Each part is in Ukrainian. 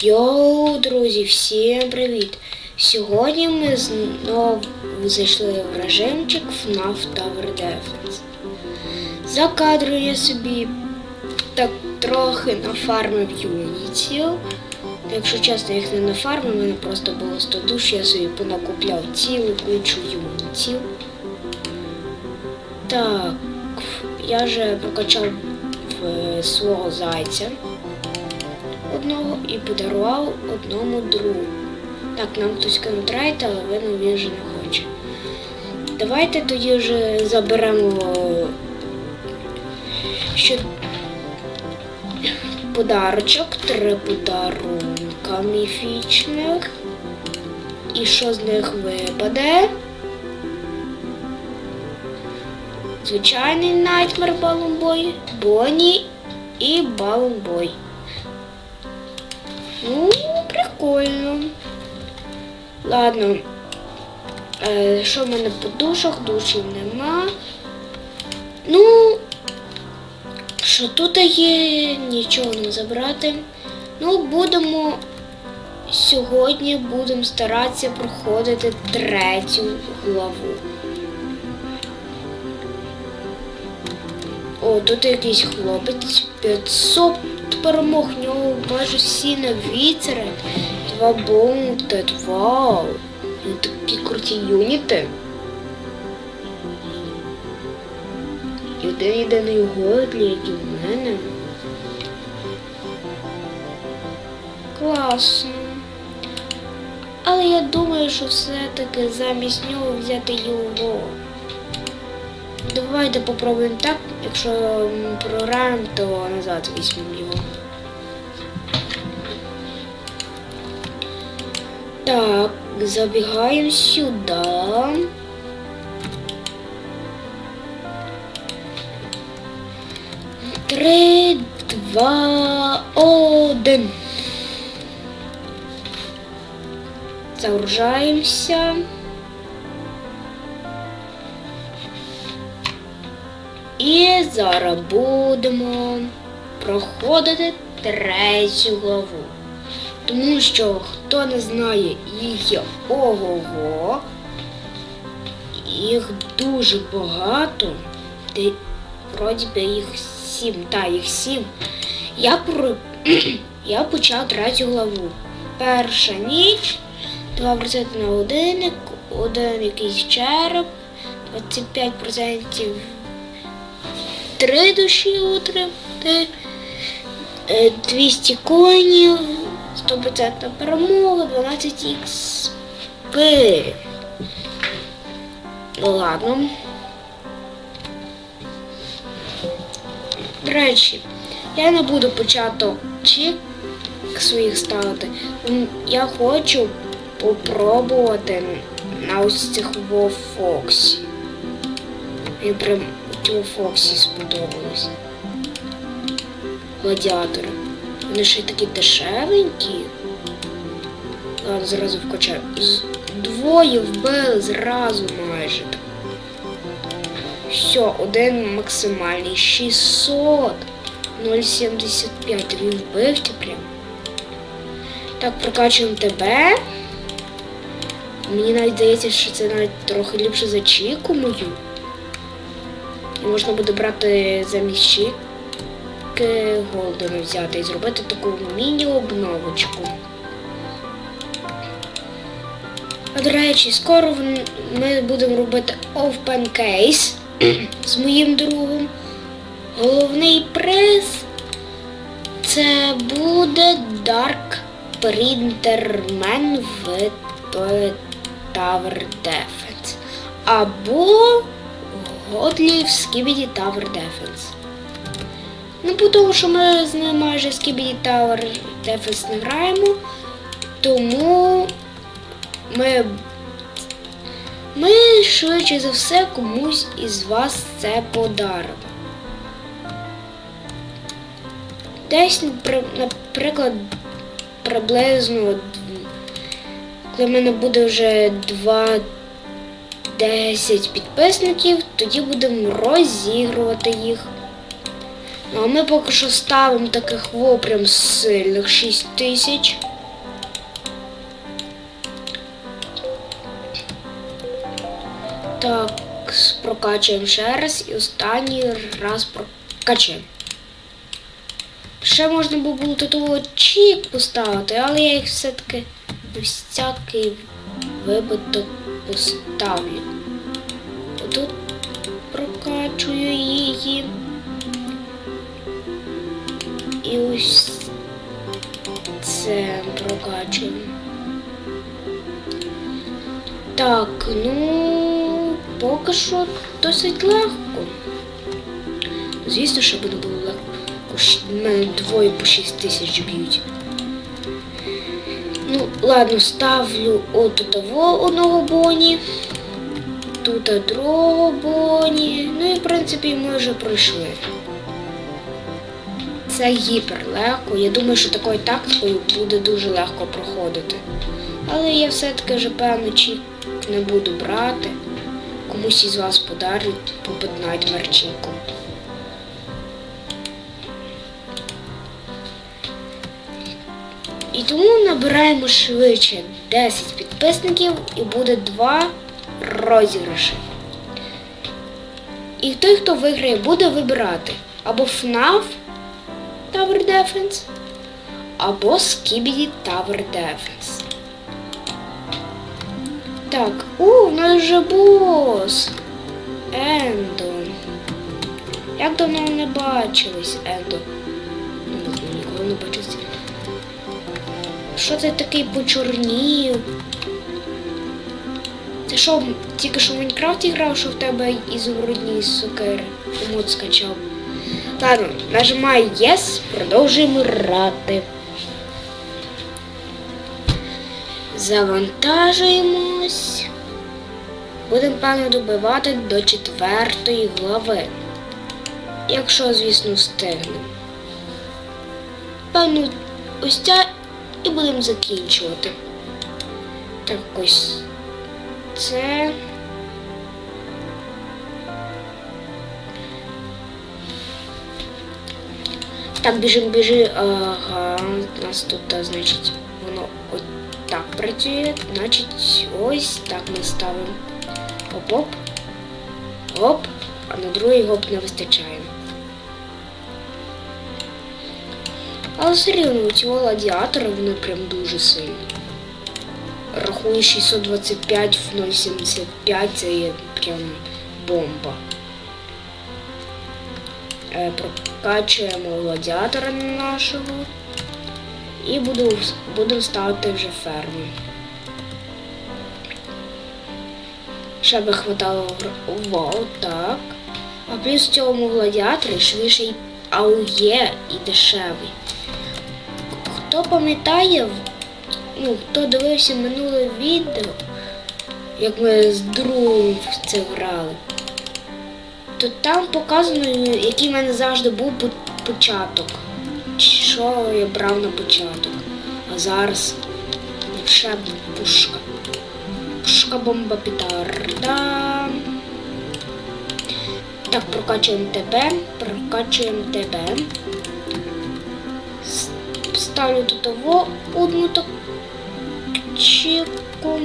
Йоу, друзі, всім привіт! Сьогодні ми знову зайшли в режимчик FNAF Tower Defense. За кадром я собі так трохи нафармив юнітів. Якщо чесно, їх не нафармив, мене просто було 100 душ, я собі понакупляв цілу кучу юнітів. Так, я вже прокачав е, свого зайця одного і подарував одному другу. Так, нам хтось кинув трейд, але видно, він вже не хоче. Давайте тоді вже заберемо ще подарочок, три подарунка міфічних. І що з них випаде? Звичайний Найтмер Балумбой, Бонні і Балумбой. Ну, прикольно. Ладно. Е, що в мене по душах? Душів нема. Ну, що тут є, нічого не забрати. Ну, будемо сьогодні будемо старатися проходити третю главу. О, тут якийсь хлопець 500 перемог, в нього майже всі на віцери. Два бонти, вау. Ну, такі круті юніти. І один єдиний годлі, як і в мене. Класно. Але я думаю, що все-таки замість нього взяти його. Давайте попробуємо так. Якщо програємо, то назад візьмемо його. Так, забігаємо сюди. Три, два, один. Загружаємося. І зараз будемо проходити третю главу. Тому що хто не знає, їх є ого-го, їх дуже багато. Де, вроді би їх сім, та їх сім. Я про я почав третю главу. Перша ніч, 2% на годинник, один якийсь череп, 25% три душі отримати, е, 200 коїнів, 100% перемога, 12 XP. Ну ладно. До речі, я не буду початок чек своїх ставити. Я хочу попробувати на ось цих Во Фоксі. Прям у Фоксі сподобалось. Гладіатори. Вони ще й такі дешевенькі. Ладно, зразу вкачаю. Двоє вбили зразу майже. Все, один максимальний. 600. 0,75. Він вбився прям. Так, прокачуємо тебе. Мені навіть здається, що це навіть трохи ліпше за чіку мою. Можна буде брати замість чіки Голдена взяти і зробити таку міні-обновочку. А до речі, скоро ми будемо робити Open Case з моїм другом. Головний приз це буде Dark Printerman в Tower Defense. Або Годлі в Skibidi Tower Defense. Ну, по тому, що ми з ним майже Skibidi Tower Defense не граємо, тому ми, ми швидше за все комусь із вас це подаримо. Десь, наприклад, приблизно, коли в мене буде вже 2 10 підписників, тоді будемо розігрувати їх. Ну, а ми поки що ставимо таких вопрям сильних 6 тисяч. Так, прокачуємо ще раз і останній раз прокачуємо. Ще можна було було того чік поставити, але я їх все-таки всякий випадок поставлю. Прокачую її. І ось це прокачуємо. Так, ну поки що досить легко. Звісно, що буде було легко. Ш- Мене двоє по 6 тисяч б'ють. Ну, ладно, ставлю от того одного боні. Тут другого боні. В принципі ми вже пройшли. Це гіпер легко. Я думаю, що такою тактикою буде дуже легко проходити. Але я все-таки вже певно чік не буду брати. Комусь із вас подарю Puppet Nightmare Чіку. І тому набираємо швидше 10 підписників і буде два розіграші. І той, хто виграє, буде вибирати або FNAF Tower Defense, або Skibidi Tower Defense. Так, у, в нас вже бос. Ендо. Як давно не бачились, Ендо? Ну, ніколи не бачились. Що це такий почорнів? Це що, тільки що в Майнкрафті грав, що в тебе ізумрудні сокири? Мод скачав. Ладно, нажимай Yes, продовжуємо грати. Завантажуємось. Будемо певно добивати до четвертої глави. Якщо, звісно, встигнемо. Певно, ось ця і будемо закінчувати. Так ось це. Так, біжим, біжи. Ага, у нас тут, значить, воно ось так працює. Значить, ось так ми ставимо. Оп-оп. Оп. А на другий гоп не вистачає. Але все рівно ці гладіатори вони прям дуже сильні. Рахую 625 в 0,75 це є прям бомба. Е, прокачуємо гладіатора нашого і буду, будемо ставити вже ферму. Ще би хватало Вау, так. А плюс в цьому гладіаторі швидший АУЄ і дешевий. Хто пам'ятає, ну, хто дивився минуле відео, як ми з другом в це грали, то там показано, який в мене завжди був початок. Що я брав на початок. А зараз ще пушка. Пушка бомба петарда. Так, прокачуємо тебе, прокачуємо тебе. Ставлю до того одну таку чеку.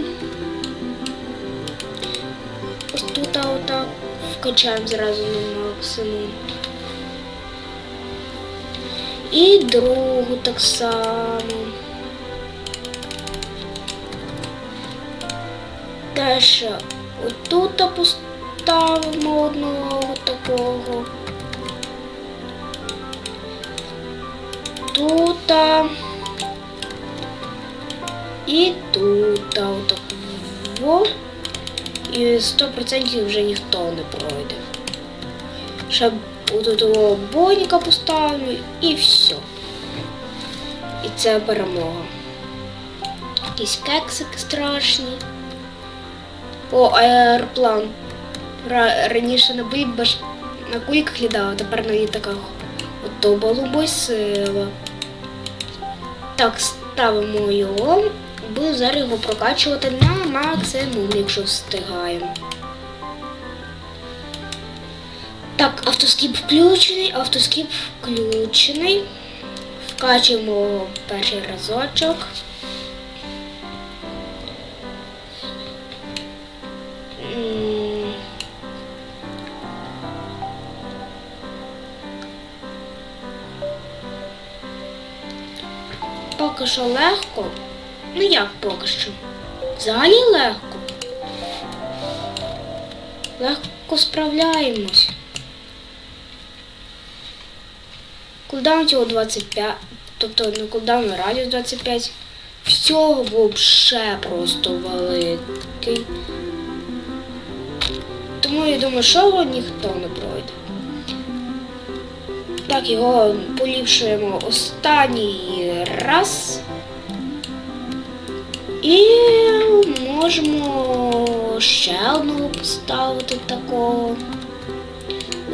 Ось тут отак вкачаємо зразу на максимум. І другу так само. Теж отут поставимо одного такого. Тут. І тут отаково. І 100% вже ніхто не пройде. Ще того боніка поставлю і все. І це перемога. Якісь кексики страшні. О, аероплан. Раніше на бульбаш на кульках літав, а тепер на літаках. Ото голубой сила. Так, ставимо його аби зараз його прокачувати на максимум, якщо встигаємо. Так, автоскіп включений, автоскіп включений. Вкачуємо перший разочок. Поки що легко. Ну як поки що? Взагалі легко. Легко справляємось. Кулдаун цього 25, тобто не кулдаун, а радіус 25. Всього вообще просто великий. Тому я думаю, що його ніхто не пройде. Так, його поліпшуємо останній раз. І можемо ще одного поставити такого.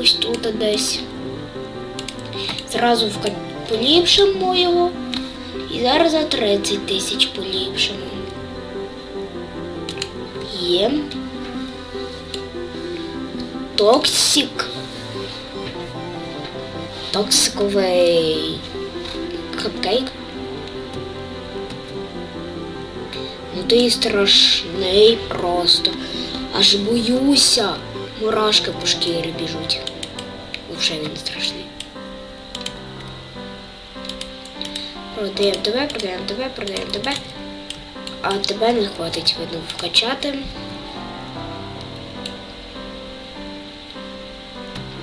Ось тут десь. Зразу поліпшимо його. І зараз за 30 тисяч поліпшимо. Є. Токсик. Токсиковий капкейк. Ну ти страшний просто. Аж боюся. Мурашки по шкірі біжуть. Вже він страшний. Продаємо тебе, продаємо тебе, продаємо тебе. А тебе не хватить, видно, вкачати.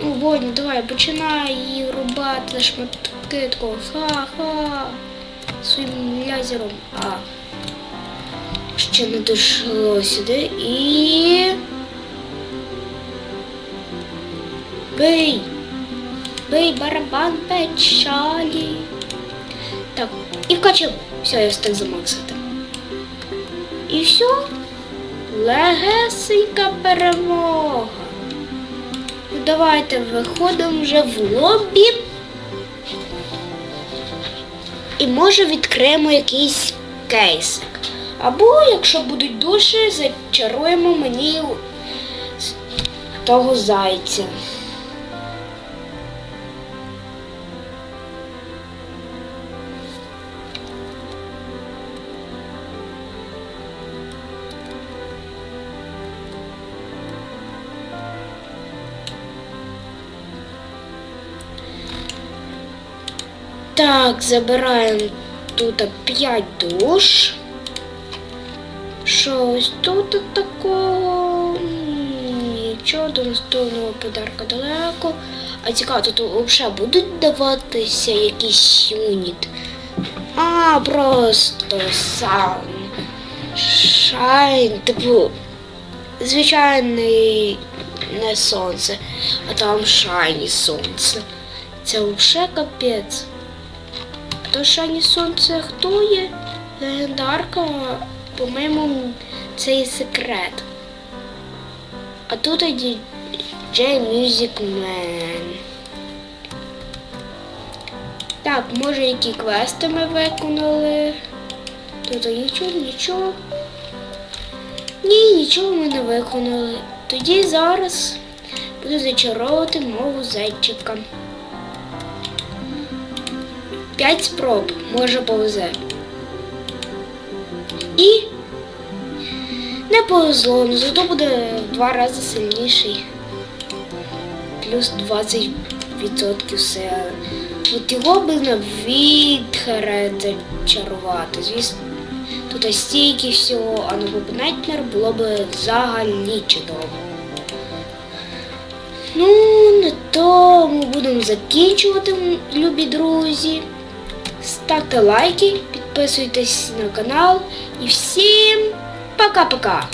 Ну, Водні, давай, починай її рубати шматки такого. Ха-ха. Своїм лязером. А. Ще не дійшло сюди і. Бий! Бий барабан печалі. Так, і вкачав. Все, я встиг замаксити. І все. Легесенька перемога. Ну, давайте виходимо вже в лобі. І може відкриємо якийсь кейсик. Або, якщо будуть душі, зачаруємо мені того зайця. Так, забираємо тут 5 душ. Що ось тут такого? Нічого до наступного подарка далеко. А цікаво, тут взагалі будуть даватися якісь юніт. А, просто сам. Шайн, типу, звичайний не сонце, а там шайні сонце. Це взагалі капець. А то шайні сонце хто є? Легендарка, по-моєму, це і секрет. А тут і Джей Music Man. Так, може які квести ми виконали. Тут нічого, нічого. Ні, нічого ми не виконали. Тоді зараз буду зачаровувати мову зайчика. П'ять спроб, може повезе. І не повезло, але зато буде два рази сильніший. Плюс 20% сили. От його би на зачарувати. Звісно, тут ось стільки всього, а на Бобнетнер було б взагалі чудово. Ну, на тому будемо закінчувати, любі друзі. Ставте лайки, підписуйтесь на канал і всім пока-пока!